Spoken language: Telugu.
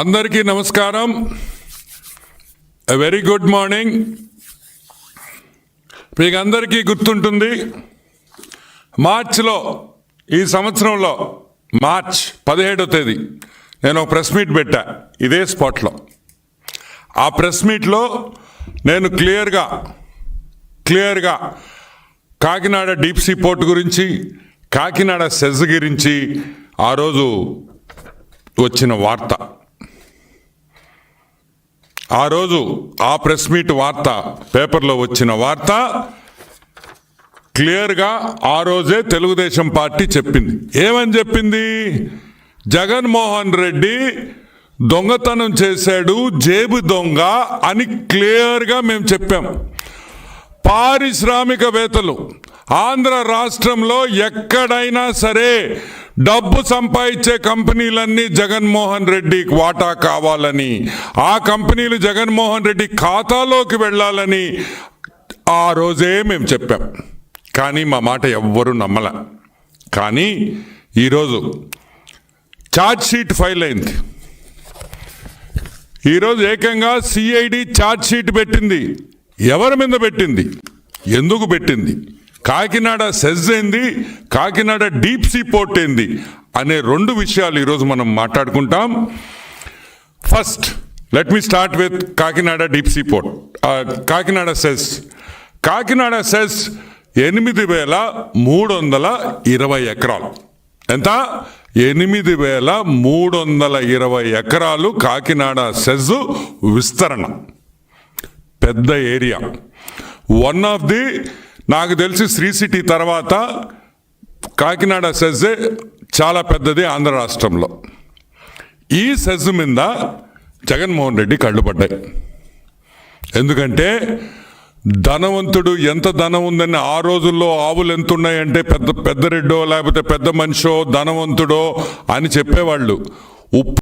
అందరికీ నమస్కారం. వెరీ గుడ్ మార్నింగ్ మీకు అందరికీ గుర్తుంటుంది మార్చిలో ఈ సంవత్సరంలో మార్చ్ పదిహేడో తేదీ నేను ప్రెస్ మీట్ పెట్టా ఇదే స్పాట్లో. ఆ ప్రెస్ మీట్లో నేను క్లియర్గా క్లియర్గా కాకినాడ డీప్ సీ పోర్ట్ గురించి కాకినాడ సెజ్ గురించి ఆ రోజు వచ్చిన వార్త. ఆ రోజు ఆ ప్రెస్ మీట్ వార్త పేపర్లో వచ్చిన వార్త క్లియర్గా ఆ రోజే తెలుగుదేశం పార్టీ చెప్పింది. ఏమని చెప్పింది? జగన్మోహన్ రెడ్డి దొంగతనం చేశాడు జేబు దొంగ అని క్లియర్గా మేము చెప్పాం. పారిశ్రామికవేత్తలు ఆంధ్ర రాష్ట్రంలో ఎక్కడైనా సరే డబ్బు సంపాదించే కంపెనీలన్నీ జగన్మోహన్ రెడ్డి వాటా కావాలని ఆ కంపెనీలు జగన్మోహన్ రెడ్డి ఖాతాలోకి వెళ్ళాలని ఆ రోజే మేము చెప్పాం. కానీ మా మాట ఎవ్వరూ నమ్మల. కానీ ఈరోజు ఛార్జ్ షీట్ ఫైల్ అయింది. ఈరోజు ఏకంగా సిఐడి ఛార్జ్ షీట్ పెట్టింది. ఎవరి మీద పెట్టింది? ఎందుకు పెట్టింది? కాకినాడ సెజ్ ఏంది? కాకినాడ డీప్ సీ పోర్ట్ ఏంది? అనే రెండు విషయాలు ఈరోజు మనం మాట్లాడుకుంటాం. First let me start with Kakinada deep sea port Kakinada cess Kakinada cess ఎనిమిది వేల మూడు వందల ఇరవై ఎకరాలు. ఎంత? ఎనిమిది వేల మూడు వందల ఇరవై ఎకరాలు కాకినాడ సెజ్ విస్తరణ. పెద్ద ఏరియా. వన్ ఆఫ్ ది నాకు తెలిసి శ్రీ సిటీ తర్వాత కాకినాడ సెజ్జే చాలా పెద్దది ఆంధ్ర రాష్ట్రంలో. ఈ సెజ్ మీద జగన్మోహన్ రెడ్డి కళ్ళు పడ్డాయి. ఎందుకంటే ధనవంతుడు ఎంత ధనం ఉందని ఆ రోజుల్లో ఆవులు ఎంత ఉన్నాయంటే పెద్ద పెద్ద రెడ్డో లేకపోతే పెద్ద మనిషో ధనవంతుడో అని చెప్పేవాళ్ళు. ఉప్పు